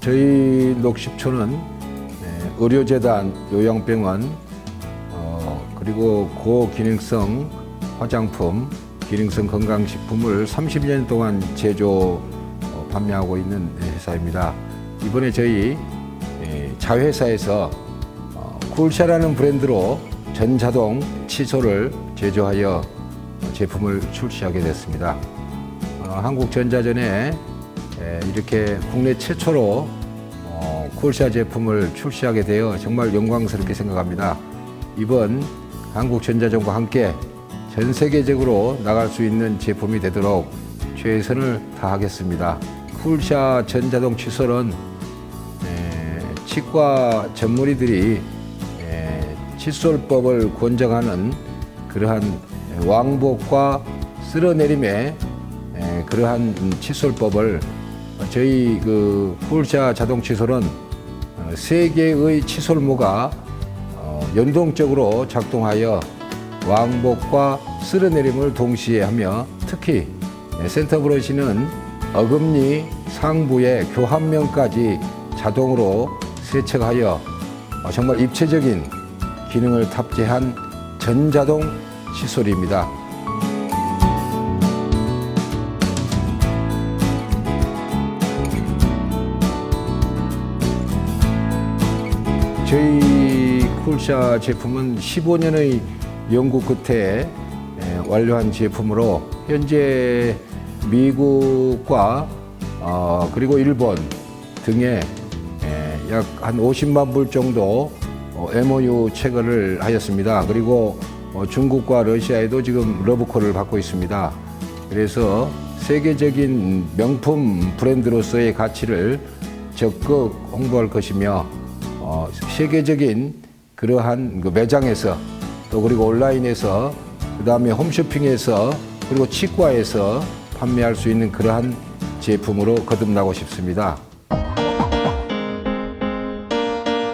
저희 녹십초는 예, 의료재단, 요양병원, 어, 그리고 고기능성 화장품, 기능성 건강식품을 30년 동안 제조 어, 판매하고 있는 회사입니다. 이번에 저희 예, 자회사에서 어, 쿨샤라는 브랜드로 전자동 칫솔을 제조하여 제품을 출시하게 됐습니다. 어, 한국전자전에 에, 이렇게 국내 최초로 어, 쿨샤 제품을 출시하게 되어 정말 영광스럽게 생각합니다. 이번 한국전자전과 함께 전 세계적으로 나갈 수 있는 제품이 되도록 최선을 다하겠습니다. 쿨샤 전자동 칫솔은 에, 치과 전문의들이 에, 칫솔법을 권장하는 그러한 왕복과 쓸어내림의 에, 그러한 칫솔법을 저희 그 쿨샤 자동 칫솔은 어, 세 개의 칫솔모가 어, 연동적으로 작동하여 왕복과 쓸어내림을 동시에 하며 특히 네, 센터 브러쉬는 어금니 상부의 교환면까지 자동으로 세척하여 어, 정말 입체적인 기능을 탑재한 전자동 칫솔입니다. 저희 쿨샤 제품은 15년의 연구 끝에 에, 완료한 제품으로 현재 미국과 어, 그리고 일본 등에 약 한 50만 불 정도 어, MOU 체결을 하였습니다. 그리고 어, 중국과 러시아에도 지금 러브콜을 받고 있습니다. 그래서 세계적인 명품 브랜드로서의 가치를 적극 홍보할 것이며 어, 세계적인 그러한 그 매장에서 또 그리고 온라인에서 그 다음에 홈쇼핑에서 그리고 치과에서 판매할 수 있는 그러한 제품으로 거듭나고 싶습니다.